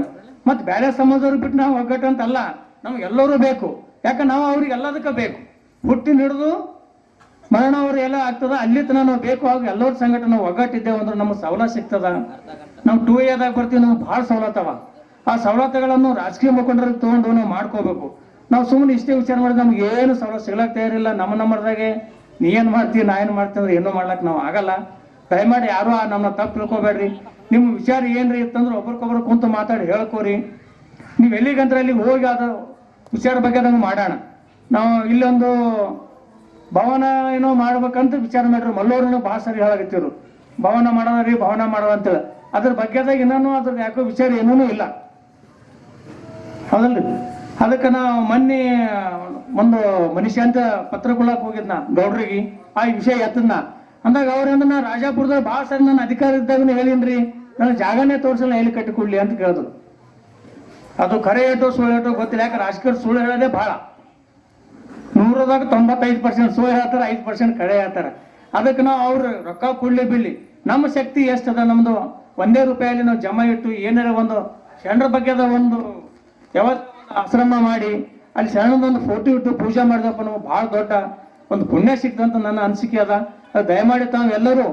ಮತ್ತೆ ಬೇರೆ ಸಮಾಜದವ್ರು ಬಿಟ್ಟು ನಾವು ಒಗ್ಗಟ್ಟು ಅಂತಲ್ಲ, ನಮ್ಗೆ ಎಲ್ಲರೂ ಬೇಕು. ಯಾಕೆ ನಾವು ಅವ್ರಿಗೆ ಎಲ್ಲದಕ್ಕೆ ಬೇಕು. ಹುಟ್ಟಿನ ಹಿಡಿದು ಮರಣ ಅವ್ರು ಎಲ್ಲ ಆಗ್ತದ, ಅಲ್ಲಿ ನಾವು ಬೇಕು. ಆಗ ಎಲ್ಲರ ಸಂಘಟ ನಾವು ಒಗ್ಗಟ್ಟಿದ್ದೇವೆ ಅಂದ್ರೆ ನಮ್ಗೆ ಸವಲತ್ತು ಸಿಗ್ತದ. ನಾವು ಟೂ ಇಯರ್ದಾಗ ಬರ್ತೀವಿ, ನಮ್ಗೆ ಭಾಳ ಸವಲತ್ತವ. ಆ ಸವಲತ್ತುಗಳನ್ನು ರಾಜಕೀಯ ಮುಖಂಡರಿಗೆ ತೊಗೊಂಡು ನಾವು ಮಾಡ್ಕೋಬೇಕು. ನಾವು ಸುಮ್ಮನೆ ಇಷ್ಟೇ ವಿಚಾರ ಮಾಡಿದ್ರೆ ನಮ್ಗೆ ಏನು ಸವಲತ್ತು ಸಿಗ್ಲಕ್ ತಯಾರಿಲ್ಲ. ನಮ್ಮ ನಮ್ಮದಾಗೆ ನೀ ಏನು ಮಾಡ್ತೀವಿ ನಾ ಏನು ಮಾಡ್ತೀವಿ ಅಂದ್ರೆ ಏನೂ ಮಾಡ್ಲಕ್ ನಾವು ಆಗಲ್ಲ. ದಯಮಾಡಿ ಯಾರು ನಮ್ಮನ್ನ ತಪ್ಪು ತಿಳ್ಕೊಬೇಡ್ರಿ. ನಿಮ್ಮ ವಿಚಾರ ಏನ್ರಿ ಇತ್ತಂದ್ರೆ ಒಬ್ರಿಗೊಬ್ರು ಕುಂತು ಮಾತಾಡಿ ಹೇಳ್ಕೋರಿ. ನೀವು ಎಲ್ಲಿಗಂದ್ರೆ ಅಲ್ಲಿಗೆ ಹೋಗಿ ಅದು ವಿಚಾರ ಬಗ್ಗೆ ನಂಗೆ ಮಾಡೋಣ. ನಾವು ಇಲ್ಲೊಂದು ಭವನ ಏನೋ ಮಾಡ್ಬೇಕಂತ ವಿಚಾರ ಮಾಡ್ರಿ. ಮಲ್ಲೋರನ್ನು ಭಾಳ ಸರಿ ಹೇಳಾಗತ್ತಿರು ಭವನ ರೀ, ಭವನ ಮಾಡೋ ಅಂತೇಳಿ ಅದ್ರ ಬಗ್ಗೆದಾಗ ಇನ್ನೂ ಅದ್ರ ಯಾಕೋ ವಿಚಾರ ಏನೂ ಇಲ್ಲ. ಹೌದಲ್ರಿ? ಅದಕ್ಕೆ ನಾವು ಮೊನ್ನೆ ಒಂದು ಮನುಷ್ಯ ಅಂತ ಪತ್ರ ಕೊಡಕ್ ಹೋಗಿದ್ನ ಗೌಡ್ರಿಗೆ. ಆ ವಿಷಯ ಎತ್ತದ್ನ. ಅಂದಾಗ ಅವ್ರಂದ್ರೆ ನಾ ರಾಜಾಪುರದಾಗ ಭಾಳ ಸರಿ ನನ್ನ ಅಧಿಕಾರ ಇದ್ದಾಗನು ಹೇಳಿನ್ರಿ. ನನ್ನ ಜಾಗನೇ ತೋರಿಸಲ್ಲ, ಎಲ್ಲಿ ಕಟ್ಟಿಕೊಡ್ಲಿ? ಅಂತ ಕೇಳಿದ್ರು ಅದು ಕರೆ ಏಟೋ ಸುಳ್ಳು ಏಟೋ ಗೊತ್ತಿಲ್ಲ, ಯಾಕೆ ರಾಜಕೀಯ ಸುಳ್ಳು ಹೇಳೋದೇ ಭಾಳ. ನೂರದಾಗ ತೊಂಬತ್ತೈದು ಪರ್ಸೆಂಟ್ ಸುಳ್ಳು ಹೇಳ್ತಾರೆ, ಐದು ಪರ್ಸೆಂಟ್ ಕಡೆ ಹೇಳ್ತಾರೆ. ಅದಕ್ಕೆ ನಾವು ಅವ್ರು ರೊಕ್ಕ ಕೊಡ್ಲಿ ಬಿಡ್ಲಿ. ನಮ್ಮ ಶಕ್ತಿ ಎಷ್ಟದ ನಮ್ಮದು ಒಂದೇ ರೂಪಾಯಲ್ಲಿ ನಾವು ಜಮಾ ಇಟ್ಟು ಏನಾರ ಒಂದು ಶರಣರ ಬಗ್ಗೆದ ಒಂದು ಯಾವತ್ತು ಆಶ್ರಮ ಮಾಡಿ, ಅಲ್ಲಿ ಶರಣದೊಂದು ಫೋಟೋ ಇಟ್ಟು ಪೂಜೆ ಮಾಡಿದಪ್ಪ ನಾವು ಭಾಳ ದೊಡ್ಡ ಒಂದು ಪುಣ್ಯ ಸಿಕ್ತಂತ ನನ್ನ ಅನಿಸಿಕೆ ಅದ. ದಯಮಾಡಿ ತಾವೆಲ್ಲರೂ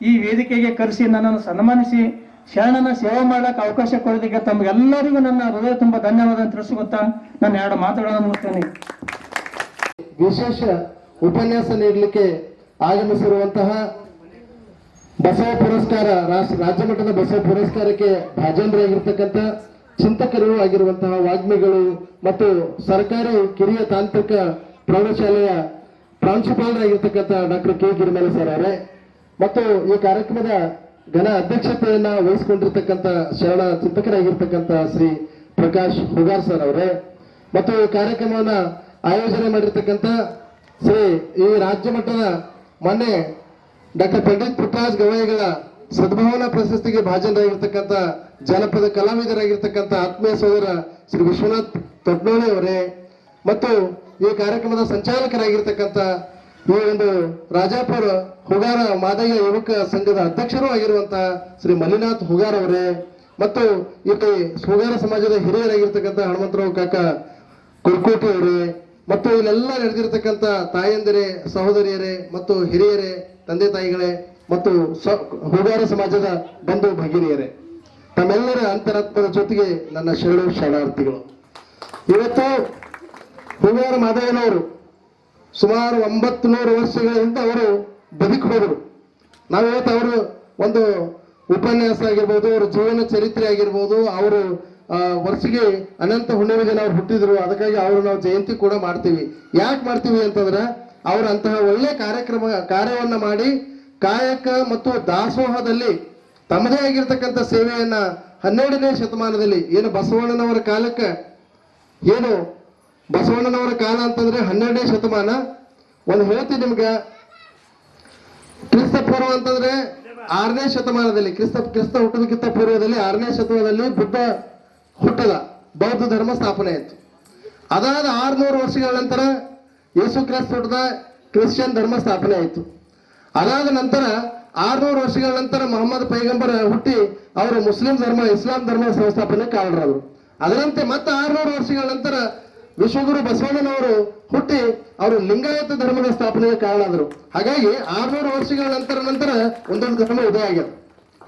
ಈ ವೇದಿಕೆಗೆ ಕರೆಸಿ ನನ್ನನ್ನು ಸನ್ಮಾನಿಸಿ ಶರಣನ ಸೇವೆ ಮಾಡಕ್ಕೆ ಅವಕಾಶ ಕೊಡೋದಕ್ಕೆ ತಮಗೆಲ್ಲರಿಗೂ ನನ್ನ ಹೃದಯ ತುಂಬಾ ಧನ್ಯವಾದ ಅಂತ ತಿಳಿಸ್ಕೊತಾ ನಾನು ಎರಡು ಮಾತುಗಳನ್ನು ಮುಗಿಸ್ತೇನೆ. ವಿಶೇಷ ಉಪನ್ಯಾಸ ನೀಡಲಿಕ್ಕೆ ಆಗಮಿಸಿರುವಂತಹ ಬಸವ ಪುರಸ್ಕಾರ ರಾಜ್ಯ ಮಟ್ಟದ ಬಸವ ಪುರಸ್ಕಾರಕ್ಕೆ ಭಾಜನರಾಗಿರ್ತಕ್ಕಂಥ ಚಿಂತಕರು ಆಗಿರುವಂತಹ ವಾಗ್ಮಿಗಳು ಮತ್ತು ಸರ್ಕಾರಿ ಕಿರಿಯ ತಾಂತ್ರಿಕ ಪ್ರೌಢಶಾಲೆಯ ಪ್ರಾಂಶುಪಾಲರಾಗಿರ್ತಕ್ಕಂಥ ಡಾಕ್ಟರ್ ಕೆ ಗಿರಿಮಲೆ ಸರ್ ಅವರೇ, ಮತ್ತು ಈ ಕಾರ್ಯಕ್ರಮದ ಘನ ಅಧ್ಯಕ್ಷತೆಯನ್ನ ವಹಿಸಿಕೊಂಡಿರ್ತಕ್ಕಂಥ ಶರಣ ಚಿಂತಕರಾಗಿರ್ತಕ್ಕಂಥ ಶ್ರೀ ಪ್ರಕಾಶ್ ಹುಗಾರ್ ಸರ್ ಅವರೇ, ಮತ್ತು ಈ ಕಾರ್ಯಕ್ರಮವನ್ನ ಆಯೋಜನೆ ಮಾಡಿರ್ತಕ್ಕಂಥ ಶ್ರೀ ಈ ರಾಜ್ಯ ಮಟ್ಟದ ಮೊನ್ನೆ ಡಾಕ್ಟರ್ ಪಂಡಿತ್ ಪುಟ್ಟರಾಜ್ ಗವಾಯಿಗಳ ಸದ್ಭಾವನಾ ಪ್ರಶಸ್ತಿಗೆ ಭಾಜನರಾಗಿರ್ತಕ್ಕಂಥ ಜನಪದ ಕಲಾವಿದರಾಗಿರ್ತಕ್ಕಂಥ ಆತ್ಮೀಯ ಸೋದರ ಶ್ರೀ ವಿಶ್ವನಾಥ್ ತೊಟ್ನೋಳಿ ಅವರೇ, ಮತ್ತು ಈ ಕಾರ್ಯಕ್ರಮದ ಸಂಚಾಲಕರಾಗಿರ್ತಕ್ಕಂಥ ಈ ಒಂದು ರಾಜಾಪುರ ಹುಗಾರ ಮಾದಯ್ಯ ಯುವಕ ಸಂಘದ ಅಧ್ಯಕ್ಷರೂ ಆಗಿರುವಂತಹ ಶ್ರೀ ಮಲ್ಲಿನಾಥ್ ಹುಗಾರ್ ಅವರೇ, ಮತ್ತು ಇಲ್ಲಿ ಹುಗಾರ ಸಮಾಜದ ಹಿರಿಯರಾಗಿರ್ತಕ್ಕಂಥ ಹನುಮಂತರಾವ್ ಕಾಕ ಕುರ್ಕೋಟಿ ಅವರೇ, ಮತ್ತು ಇಲ್ಲೆಲ್ಲ ನಡೆದಿರ್ತಕ್ಕಂಥ ತಾಯಂದಿರೇ, ಸಹೋದರಿಯರೇ, ಮತ್ತು ಹಿರಿಯರೇ, ತಂದೆ ತಾಯಿಗಳೇ, ಮತ್ತು ಹುಗಾರ ಸಮಾಜದ ಬಂಧು ಭಗಿನಿಯರೇ, ತಮ್ಮೆಲ್ಲರ ಅಂತರಾತ್ಮದ ಜೊತೆಗೆ ನನ್ನ ಶರಣು ಶರಣಾರ್ಥಿಗಳು. ಇವತ್ತು ಹುಗಾರ ಮಾದಯ್ಯನವರು ಸುಮಾರು ಒಂಬತ್ತು ನೂರು ಅವರು ಬದುಕಿ ಹೋದರು. ನಾವು ಇವತ್ತು ಅವರು ಒಂದು ಉಪನ್ಯಾಸ ಆಗಿರ್ಬೋದು, ಅವರ ಜೀವನ ಚರಿತ್ರೆ ಆಗಿರ್ಬೋದು, ಅವರು ವರ್ಷಿಗೆ ಅನಂತ ಹುಣ್ಣಿಮೆ ದಿನ ಅವ್ರು ಹುಟ್ಟಿದ್ರು, ಅದಕ್ಕಾಗಿ ಅವರು ನಾವು ಜಯಂತಿ ಕೂಡ ಮಾಡ್ತೀವಿ. ಯಾಕೆ ಮಾಡ್ತೀವಿ ಅಂತಂದ್ರೆ, ಅವರು ಅಂತಹ ಒಳ್ಳೆ ಕಾರ್ಯಕ್ರಮ, ಕಾರ್ಯವನ್ನು ಮಾಡಿ ಕಾಯಕ ಮತ್ತು ದಾಸೋಹದಲ್ಲಿ ತಮ್ಮದೇ ಆಗಿರ್ತಕ್ಕಂಥ ಸೇವೆಯನ್ನು ಹನ್ನೆರಡನೇ ಶತಮಾನದಲ್ಲಿ, ಏನು ಬಸವಣ್ಣನವರ ಕಾಲಕ್ಕೆ, ಏನು ಬಸವಣ್ಣನವರ ಕಾಲ ಅಂತಂದ್ರೆ ಹನ್ನೆರಡನೇ ಶತಮಾನ. ಒಂದು ಹೇಳ್ತೀನಿ ನಿಮ್ಗೆ. ಕ್ರಿಸ್ತ ಪೂರ್ವ ಅಂತಂದ್ರೆ ಆರನೇ ಶತಮಾನದಲ್ಲಿ, ಕ್ರಿಸ್ತ ಕ್ರಿಸ್ತ ಹುಟ್ಟೋದಕ್ಕಿಂತ ಪೂರ್ವದಲ್ಲಿ ಆರನೇ ಶತಮಾನದಲ್ಲಿ ಬುದ್ಧ ಹುಟ್ಟದ ಬೌದ್ಧ ಧರ್ಮ ಸ್ಥಾಪನೆ ಆಯ್ತು. ಅದಾದ ಆರ್ನೂರು ವರ್ಷಗಳ ನಂತರ ಯೇಸು ಕ್ರಿಸ್ತ ಹುಟ್ಟದ ಕ್ರಿಶ್ಚಿಯನ್ ಧರ್ಮ ಸ್ಥಾಪನೆ ಆಯ್ತು. ಅದಾದ ನಂತರ ಆರ್ನೂರು ವರ್ಷಗಳ ನಂತರ ಮೊಹಮ್ಮದ್ ಪೈಗಂಬರ ಹುಟ್ಟಿ ಅವರು ಮುಸ್ಲಿಂ ಧರ್ಮ, ಇಸ್ಲಾಂ ಧರ್ಮ ಸಂಸ್ಥಾಪನೆ ಕಾರಣರಾದರು ಅದರಂತೆ ಮತ್ತೆ ಆರ್ನೂರು ವರ್ಷಗಳ ನಂತರ ವಿಶ್ವಗುರು ಬಸವಣ್ಣನವರು ಹುಟ್ಟಿ ಅವರು ಲಿಂಗಾಯತ ಧರ್ಮದ ಸ್ಥಾಪನೆಗೆ ಕಾರಣರಾದರು. ಹಾಗಾಗಿ ಆರ್ನೂರು ವರ್ಷಗಳ ನಂತರ ನಂತರ ಒಂದೊಂದು ಧರ್ಮ ಉದಯ ಆಗ್ಯದ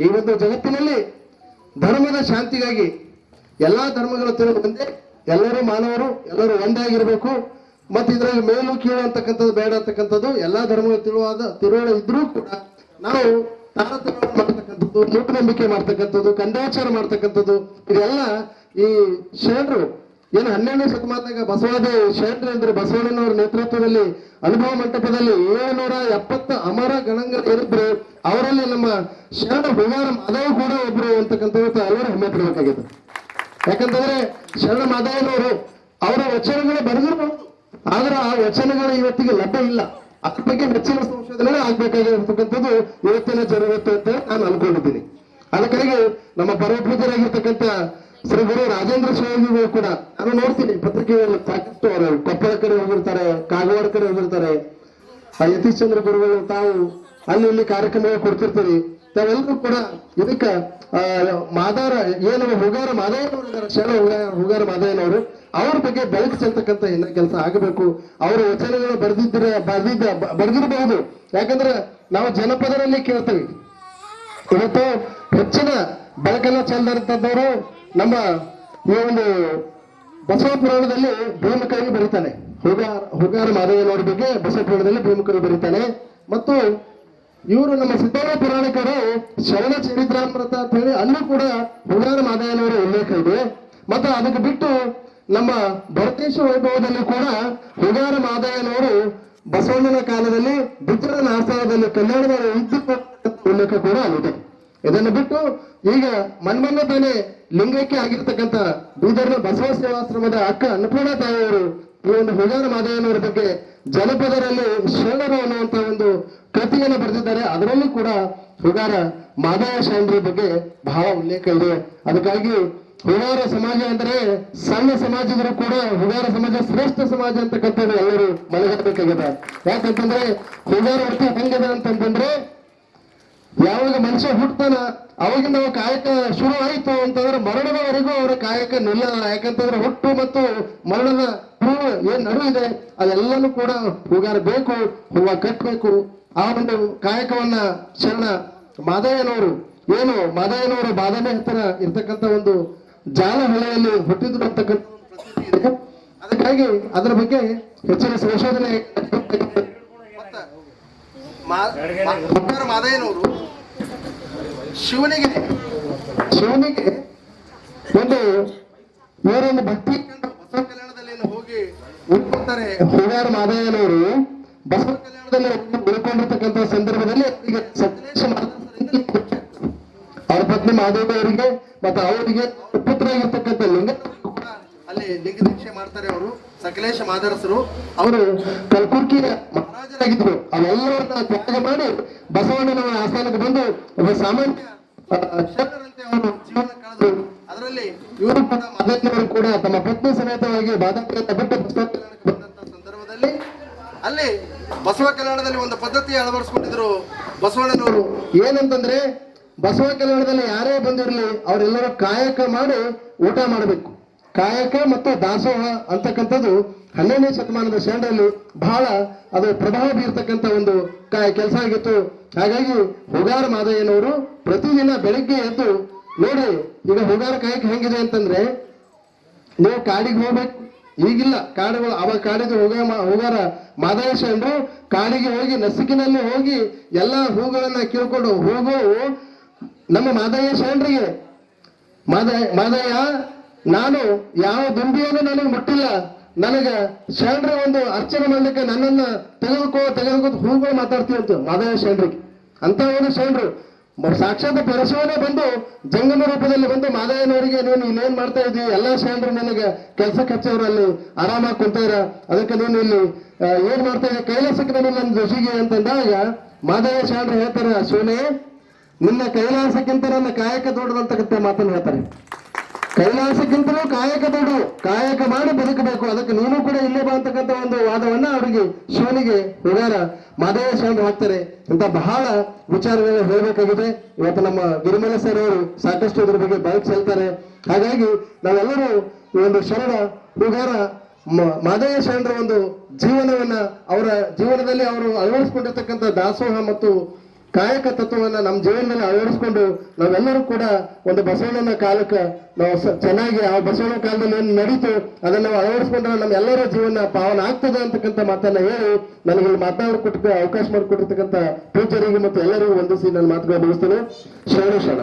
ಈ ಒಂದು ಜಗತ್ತಿನಲ್ಲಿ ಧರ್ಮದ ಶಾಂತಿಗಾಗಿ ಎಲ್ಲಾ ಧರ್ಮಗಳು ತಿಳಿದು ಬಂದೆ. ಎಲ್ಲರೂ ಮಾನವರು, ಎಲ್ಲರೂ ಒಂದಾಗಿರಬೇಕು. ಮತ್ತೆ ಇದರಲ್ಲಿ ಮೇಲು ಕೀಳು ಅಂತಕ್ಕಂಥದ್ದು, ಬೇಡ ಅಂತಕ್ಕಂಥದ್ದು, ಎಲ್ಲಾ ಧರ್ಮಗಳು ತಿಳುವಾದ ತಿಳುವಳಿ ಇದ್ರೂ ಕೂಡ ನಾವು ತಾರತಮ್ಯ ಮಾಡ್ತಕ್ಕಂಥದ್ದು, ಮೂಢನಂಬಿಕೆ ಮಾಡ್ತಕ್ಕಂಥದ್ದು ಕಂದಾಚಾರ ಮಾಡ್ತಕ್ಕಂಥದ್ದು, ಇದೆಲ್ಲ ಈ ಶರಣರು ಏನು ಹನ್ನೆರಡನೇ ಶತಮಾನದಾಗ ಬಸವಾದಿ ಶರಣರು ಅಂದ್ರೆ ಬಸವಣ್ಣನವರ ನೇತೃತ್ವದಲ್ಲಿ ಅನುಭವ ಮಂಟಪದಲ್ಲಿ ಏಳ್ನೂರ ಎಪ್ಪತ್ತ ಅಮರ ಗಣಂಗ ಏನಿದ್ರು ಅವರಲ್ಲಿ ನಮ್ಮ ಶರಣ ಹುಗಾರ ಮಾಧವ್ ಕೂಡ ಒಬ್ರು ಅಂತಕ್ಕಂಥ ಎಲ್ಲರೂ ಹೆಮ್ಮೆ ಪಡಬೇಕಾಗಿತ್ತು. ಯಾಕಂತಂದ್ರೆ ಶರಣ ಮಾಧವನವರು ಅವರ ವಚನಗಳು ಬರೆದಿರಬಹುದು ಆದ್ರೆ ಆ ವಚನಗಳು ಇವತ್ತಿಗೆ ಲಭ್ಯ ಇಲ್ಲ. ಅದ್ರ ಬಗ್ಗೆ ಹೆಚ್ಚಿನ ಸಂಶೋಧನೆ ಆಗ್ಬೇಕಾಗಿರ್ತಕ್ಕಂಥದ್ದು ಇವತ್ತಿನ ಜರುಗುತ್ತೆ ಅಂತ ನಾನು ಅನ್ಕೊಂಡಿದ್ದೀನಿ. ಅದಕ್ಕಾಗಿ ನಮ್ಮ ಪರಮಪೂಜರಾಗಿರ್ತಕ್ಕಂಥ ಶ್ರೀ ಗುರು, ರಾಜೇಂದ್ರ ಸ್ವಾಮಿಗಳು ಕೂಡ, ನಾನು ನೋಡ್ತೀನಿ, ಪತ್ರಿಕೆಗಳಲ್ಲಿ ಸಾಕಷ್ಟು ಅವರು. ಕೊಪ್ಪಳ ಕಡೆ ಹೋಗಿರ್ತಾರೆ, ಕಾಗವಾಡ ಕಡೆ ಹೋಗಿರ್ತಾರೆ. ಯತೀಶ್ ಚಂದ್ರ ಗುರುಗಳು, ತಾವು ಅಲ್ಲಿ ಇಲ್ಲಿ ಕಾರ್ಯಕ್ರಮ ಕೊಡ್ತಿರ್ತೀರಿ. ತಾವೆಲ್ಲರೂ ಕೂಡ ಇದಕ್ಕ ಮಾದಾರ, ಏನು ಹುಗಾರ ಮಾದಯ್ಯನವರು ಶರಣ ಹುಗಾರ ಮಾದಯ್ಯನವರು ಅವ್ರ. ಬಗ್ಗೆ ಬೆಳಕು ಚೆಲ್ತಕ್ಕಂತ ಇನ್ನ ಕೆಲಸ ಆಗಬೇಕು. ಅವರ ವಚನಗಳು ಬರೆದಿದ್ದರೆ ಬರೆದಿದ್ದ ಬರೆದಿರಬಹುದು. ಯಾಕಂದ್ರೆ ನಾವು ಜನಪದರಲ್ಲಿ ಕೇಳ್ತೇವೆ. ಇವತ್ತು ಹೆಚ್ಚಿನ ಬೆಳಕನ್ನ ಚೆಲ್ಲದಂತದ್ದವರು ನಮ್ಮ, ಈ ಒಂದು ಬಸವ ಪುರಾಣದಲ್ಲಿ ಭೀಮಕವಿ ಬರೀತಾನೆ ಹುಗಾರ ಹುಗಾರ ಮಾದೇವನವರ ಬಗ್ಗೆ ಬಸವ ಪುರಾಣದಲ್ಲಿ ಭೀಮಕವಿ ಬರೀತಾನೆ. ಮತ್ತು ಇವರು ನಮ್ಮ ಸಿದ್ದಾರ ಪುರಾಣಿಕರು ಶರಣ ಚರಿತ್ರಾಮೃತ ಅಂತ ಹೇಳಿ ಅಲ್ಲೂ ಕೂಡ ಹುಗಾರ ಮಾದೇವನವರ ಉಲ್ಲೇಖ ಇದೆ. ಮತ್ತು ಅದಕ್ಕೆ ಬಿಟ್ಟು ನಮ್ಮ ಭರತೇಶ ವೈಭವದಲ್ಲಿ ಕೂಡ ಹುಗಾರ ಮಾದಯ್ಯನವರು ಬಸವಣ್ಣನ ಕಾಲದಲ್ಲಿ ಬಿಜ್ರನ ಆಸ್ಥಾನದಲ್ಲಿ ಕಲ್ಯಾಣದ ಉಲ್ಲೇಖ ಕೂಡ ಅಲ್ಲಿದೆ ಇದನ್ನು ಬಿಟ್ಟು ಈಗ ಮನ್ಮನ್ನ ತಾನೆ ಲಿಂಗಕ್ಕೆ ಆಗಿರ್ತಕ್ಕಂಥ ಬೀದರ್ನ ಬಸವ ಸೇವಾಶ್ರಮದ ಅಕ್ಕ ಅನ್ನಪೂರ್ಣ ತಾಯಿಯವರು ಈ ಒಂದು ಹುಗಾರ ಮಾದಯ್ಯನವರ ಬಗ್ಗೆ ಜನಪದರಲ್ಲಿ ಶರಣರು ಅನ್ನುವಂತ ಒಂದು ಕೃತಿಯನ್ನು ಬರೆದಿದ್ದಾರೆ. ಅದರಲ್ಲೂ ಕೂಡ ಹುಗಾರ ಮಾದವ ಶರಣರ ಬಗ್ಗೆ ಬಹಳ ಉಲ್ಲೇಖ ಇದೆ. ಅದಕ್ಕಾಗಿ ಹುಗಾರ ಸಮಾಜ ಅಂದ್ರೆ ಸಣ್ಣ ಸಮಾಜದರೂ ಕೂಡ ಹುಗಾರ ಸಮಾಜ ಶ್ರೇಷ್ಠ ಸಮಾಜ ಅಂತಕ್ಕಂಥದ್ದು ಎಲ್ಲರೂ ಮನಗಟ್ಟಬೇಕಾಗಿದೆ. ಯಾಕಂತಂದ್ರೆ ಹುಗಾರ ಅರ್ಥ ಹೆಂಗದ ಅಂತಂತಂದ್ರೆ ಯಾವಾಗ ಮನುಷ್ಯ ಹುಟ್ಟತಾನ ಅವಾಗ ನಾವು ಕಾಯಕ ಶುರು ಆಯಿತು ಅಂತಂದ್ರೆ ಮರಣದವರೆಗೂ ಅವರ ಕಾಯಕ ನಿಲ್ಲಲ್ಲ. ಯಾಕಂತಂದ್ರೆ ಹುಟ್ಟು ಮತ್ತು ಮರಣದ ಹೂವು ಏನ್ ನಡು ಇದೆ ಅದೆಲ್ಲನೂ ಕೂಡ ಹೂಗಾರ ಬೇಕು, ಹೂವ ಕಟ್ಟಬೇಕು ಆ ಒಂದು ಕಾಯಕವನ್ನ ಶರಣ ಮಾದಯ್ಯನವರು ಏನು ಮಾದಯ್ಯನವರು ಬಾದಾಮಿ ಹತ್ತಿರ ಇರ್ತಕ್ಕಂಥ ಒಂದು ಜಾಲ ಹೊಳೆಯಲ್ಲಿ ಹುಟ್ಟಿದ್ರು ಅಂತಕ್ಕಂಥ. ಅದಕ್ಕಾಗಿ ಅದರ ಬಗ್ಗೆ ಹೆಚ್ಚಿನ ಸಂಶೋಧನೆ ಮಾದಯ್ಯನವರು ಶಿವನಿಗೆ. ಶಿವನಿಗೆ ಒಂದು ಇವರೊಂದು ಭಕ್ತಿ ಬಸವ ಕಲ್ಯಾಣದಲ್ಲಿ ಹೋಗಿ ಉಳ್ಕೊಳ್ತಾರೆ ಹುಗಾರ ಮಾದಯ್ಯನವರು ಬಸವ ಕಲ್ಯಾಣದಲ್ಲಿ ಉಳ್ಕೊಂಡಿರ್ತಕ್ಕಂಥ ಸಂದರ್ಭದಲ್ಲಿ ಅವರಿಗೆ ಮಾದಸರಿಂದ ಅವ್ರ ಪತ್ನಿ ಮಾದೇವ ಅವರಿಗೆ ಮತ್ತೆ ಅವರಿಗೆ ಅವ್ರ ಪುತ್ರ ಆಗಿರ್ತಕ್ಕಂಥ ಲಿಂಗ ಅಲ್ಲಿ ಲಿಂಗ ದೀಕ್ಷೆ ಮಾಡ್ತಾರೆ ಅವರು. ಸಕಲೇಶ ಮಾದರಸರು. ಅವರು ಕಲಬುರ್ಗಿಯ ಮಹಾರಾಜರಾಗಿದ್ರು ಅವೆಲ್ಲರನ್ನ ತ್ಯಾಗ ಮಾಡಿ ಬಸವಣ್ಣನವರ ಆಸ್ಥಾನಕ್ಕೆ ಬಂದು ಒಬ್ಬ ಸಾಮಾನ್ಯ ಶರಣರಂತೆ ಅವರು ಜೀವನ ಕಳೆದು ಅದರಲ್ಲಿ ಇವರು ಕೂಡ ಮಾದಯ್ಯನವರು ಕೂಡ ತಮ್ಮ ಪತ್ನಿ ಸಮೇತವಾಗಿ ಬಾದಾಮಿಯಿಂದ ಬಿಟ್ಟು ಬಸವ ಕಲ್ಯಾಣಕ್ಕೆ ಬಂದಂತ ಸಂದರ್ಭದಲ್ಲಿ ಅಲ್ಲಿ ಬಸವ ಕಲ್ಯಾಣದಲ್ಲಿ ಒಂದು ಪದ್ಧತಿ ಅಳವಡಿಸ್ಕೊಂಡಿದ್ರು ಬಸವಣ್ಣನವರು. ಏನಂತಂದ್ರೆ ಬಸವ ಕಲ್ಯಾಣದಲ್ಲಿ ಯಾರೇ ಬಂದಿರಲಿ ಅವರೆಲ್ಲರೂ ಕಾಯಕ ಮಾಡಿ ಊಟ ಮಾಡಬೇಕು. ಕಾಯಕ ಮತ್ತು ದಾಸೋಹ ಅಂತಕ್ಕಂಥದ್ದು ಹನ್ನೆರಡನೇ ಶತಮಾನದ ಶರಣರಲ್ಲಿ ಬಹಳ ಅದು ಪ್ರಭಾವ ಬೀರ್ತಕ್ಕಂಥ ಒಂದು ಕೆಲಸ ಆಗಿತ್ತು. ಹಾಗಾಗಿ ಹುಗಾರ ಮಾದಯ್ಯನವರು ಪ್ರತಿದಿನ ಬೆಳಗ್ಗೆ ಎದ್ದು, ನೋಡಿ, ಈಗ ಹುಗಾರ ಕಾಯಕ ಹೆಂಗಿದೆ ಅಂತಂದ್ರೆ, ನೀವು ಕಾಡಿಗೆ ಹೋಗ್ಬೇಕು. ಈಗಿಲ್ಲ, ಕಾಡುಗಳು ಅವಾಗ ಕಾಡಿಗೆ ಹೋಗ ಹೋಗಾರ ಮಾದಯ ಶರಣರು ಕಾಡಿಗೆ ಹೋಗಿ ನಸುಕಿನಲ್ಲಿ ಹೋಗಿ ಎಲ್ಲ ಹೂಗಳನ್ನ ಕೀಳ್ಕೊಂಡು ಹೋಗೋವು ನಮ್ಮ ಮಾದಯ್ಯ ಶರಣರಿಗೆ. ಮಾದಯ ಮಾದಯ್ಯ ನಾನು ಯಾವ ದುಂಬಿಯನ್ನು ನನಗೆ ಮುಟ್ಟಿಲ್ಲ. ನನಗೆ ಶರಣರ ಒಂದು ಅರ್ಚನೆ ಮಾಡ್ಲಿಕ್ಕೆ ನನ್ನನ್ನ ತೆಗೆದುಕೋ ತೆಗೆದುಕೋ ಹೂಗಳು ಮಾತಾಡ್ತೀವಿ ಅಂತ ಮಾದಯ್ಯ ಶರಣರಿಗೆ. ಅಂತ ಒಂದು ಶರಣರು. ಸಾಕ್ಷಾತ್ ಪರಶುವನೇ ಬಂದು ಜಂಗಮ ರೂಪದಲ್ಲಿ ಬಂದು ಮಾದಯ್ಯನವರಿಗೆ ನೀನು ಇನ್ನೇನ್ ಮಾಡ್ತಾ ಇದ್ದೀವಿ ಎಲ್ಲಾ ಶರಣರು ನನಗೆ ಕೆಲಸಕ್ಕೆ ಹಚ್ಚವ್ರು ಅಲ್ಲಿ ಆರಾಮಾಗಿ ಕುಂತಾರ ಅದಕ್ಕೆ ನೀನು ಇಲ್ಲಿ ಏನ್ ಮಾಡ್ತಾ ಇದ್ದೀವಿ ಕೈಲಾಸಕ್ಕೆ ನಾನು ನನ್ನ ಋಷಿಗೆ ಅಂತಂದಾಗ ಮಾದಯ್ಯ ಶರಣರು ಹೇಳ್ತಾರೆ ಶಿವನೇ ನಿನ್ನ ಕೈಲಾಸಕ್ಕಿಂತ ನನ್ನ ಕಾಯಕ ದೊಡ್ಡದಂತಕ್ಕಂಥ ಮಾತನ್ನು ಹೇಳ್ತಾರೆ. ಕೈಲಾಸಕ್ಕಿಂತಲೂ ಕಾಯಕ ದೊಡ್ಡ ಕಾಯಕ ಮಾಡಿ ಬದುಕಬೇಕು. ಅದಕ್ಕೆ ನೀನು ಕೂಡ ಇಲ್ಲೇ ಬಾ ಅಂತಕ್ಕಂಥ ಒಂದು ವಾದವನ್ನ ಅವರಿಗೆ, ಶಿವನಿಗೆ ಉಗಾರ ಮಾದೇವ ಸ್ವಾಮಿ ಹಾಕ್ತಾರೆ. ಅಂತ ಬಹಳ ವಿಚಾರಗಳನ್ನ ಹೇಳಬೇಕಾಗಿದೆ. ಇವತ್ತು ನಮ್ಮ ಗಿರಿಮಲ ಸರ್ ಅವರು ಸಾಕಷ್ಟು ಇದ್ರ ಬಗ್ಗೆ ಬೈಕ್ ಚೆಲ್ತಾರೆ ಹಾಗಾಗಿ ನಾವೆಲ್ಲರೂ ಈ ಒಂದು ಶರಣ ಉಗಾರ ಮ- ಮಾದಯ್ಯ ಶರಣರ ಒಂದು ಜೀವನವನ್ನ, ಅವರ ಜೀವನದಲ್ಲಿ ಅವರು ಅಳವಡಿಸಿಕೊಂಡಿರ್ತಕ್ಕಂಥ ದಾಸೋಹ ಮತ್ತು ಕಾಯಕ ತತ್ವವನ್ನ ನಮ್ಮ ಜೀವನದಲ್ಲಿ ಅಳವಡಿಸ್ಕೊಂಡು ನಾವೆಲ್ಲರೂ ಕೂಡ ಒಂದು ಬಸವಣ್ಣನ ಕಾಲಕ್ಕೆ ನಾವು ಚೆನ್ನಾಗಿ ಆ ಬಸವಣ್ಣ ಕಾಲದಲ್ಲಿ ಏನು ನಡೀತು ಅದನ್ನ ನಾವು ಅಳವಡಿಸ್ಕೊಂಡ್ರೆ ನಮ್ಮೆಲ್ಲರ ಜೀವನ ಪಾವನ ಆಗ್ತದೆ ಅಂತಕ್ಕಂಥ ಮಾತನ್ನ ಹೇಳಿ ನನಗೆ ಇಲ್ಲಿ ಮಾತನಾಡಿಕೊಟ್ಟ ಅವಕಾಶ ಮಾಡಿಕೊಟ್ಟಿರ್ತಕ್ಕಂಥ ಟೀಚರಿಗೆ ಮತ್ತು ಎಲ್ಲರಿಗೂ ವಂದಿಸಿ ನನ್ನ ಮಾತುಗಳು ಮುಗಿಸ್ತೇನೆ. ಶರಣ ಶರಣ.